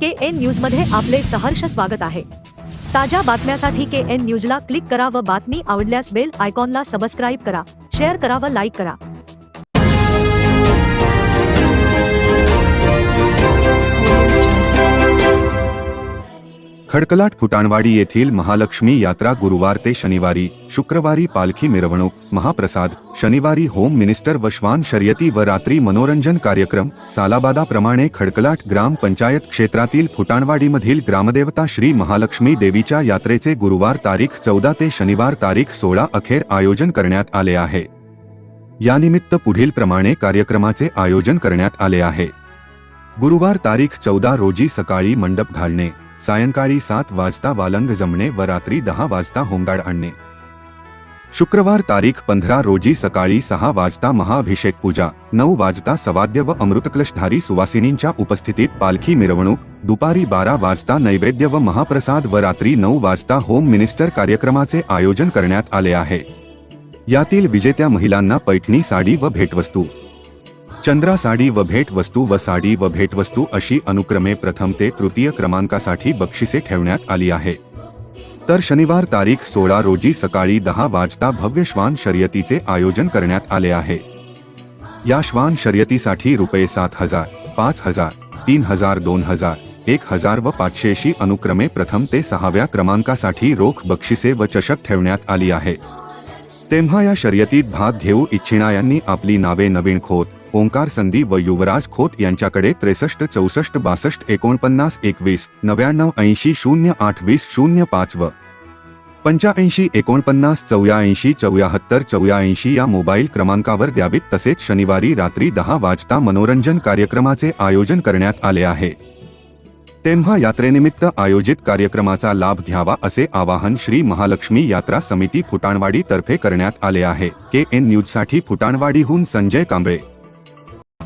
के N न्यूजमध्ये आपले सहर्ष स्वागत आहे. ताज्या बातम्यासाठी के एन न्यूजला क्लिक करा व बातमी आवडल्यास बेल आयकॉनला सबस्क्राईब करा शेअर करा व लाईक करा. खडकलाट फुटाणवाडी येथील महालक्ष्मी यात्रा गुरुवार ते शनिवारी शुक्रवारी पालखी मिरवणूक महाप्रसाद शनिवारी होम मिनिस्टर व श्वान शर्यती व रात्री मनोरंजन कार्यक्रम सालाबादाप्रमाणे खडकलाट ग्राम पंचायत क्षेत्रातील फुटाणवाडीमधील ग्रामदेवता श्री महालक्ष्मी देवीच्या यात्रेचे गुरुवार तारीख चौदा ते शनिवार तारीख सोळा अखेर आयोजन करण्यात आले आहे. यानिमित्त पुढील प्रमाणे कार्यक्रमाचे आयोजन करण्यात आले आहे. गुरुवार तारीख चौदा रोजी सकाळी मंडप घालणे. सायंकाळी सात वाजता वालंग जमणे व रात्री दहा वाजता होमगाड आणणे. शुक्रवार तारीख पंधरा रोजी सकाळी सहा वाजता महाअभिषेक पूजा नऊ वाजता सवाद्य व अमृतकलशधारी सुवासिनींच्या उपस्थितीत पालखी मिरवणूक दुपारी बारा वाजता नैवेद्य व महाप्रसाद व रात्री नऊ वाजता होम मिनिस्टर कार्यक्रमाचे आयोजन करण्यात आले आहे. यातील विजेत्या महिलांना पैठणी साडी व भेटवस्तू. चंद्रा साडी व भेटवस्तू व साडी व भेटवस्तू अशी अनुक्रमे प्रथम ते तृतीय क्रमांकासाठी बक्षिसे ठेवण्यात आली आहे. तर शनिवार तारीख सोळा रोजी सकाळी दहा वाजता भव्य श्वान शर्यतीचे आयोजन करण्यात आले आहे. या श्वान शर्यतीसाठी रुपये सात हजार पाच हजार तीन हजार दोन हजार एक हजार व पाचशेशी अनुक्रमे प्रथम ते सहाव्या क्रमांकासाठी रोख बक्षिसे व चषक ठेवण्यात आली आहे. तेव्हा या शर्यतीत भाग घेऊ इच्छिणाऱ्यांनी आपली नावे नवीन खोत ओंकार संधी व युवराज खोत यांच्याकडे त्रेसष्ट चौसष्ट बासष्ट एकोणपन्नास एकवीस नव्याण्णव ऐंशी शून्य आठ वीस शून्य पाच व पंच्याऐंशी एकोणपन्नास चौऱ्याऐंशी चौऱ्याहत्तर चौऱ्याऐंशी या मोबाईल क्रमांकावर द्यावीत तसेच शनिवारी रात्री दहा वाजता मनोरंजन कार्यक्रमाचे आयोजन करण्यात आले आहे. तेव्हा यात्रेनिमित्त आयोजित कार्यक्रमाचा लाभ घ्यावा असे आवाहन श्री महालक्ष्मी यात्रा समिती फुटाणवाडी तर्फे करण्यात आले आहे. के एन न्यूजसाठी फुटाणवाडीहून संजय कांबळे.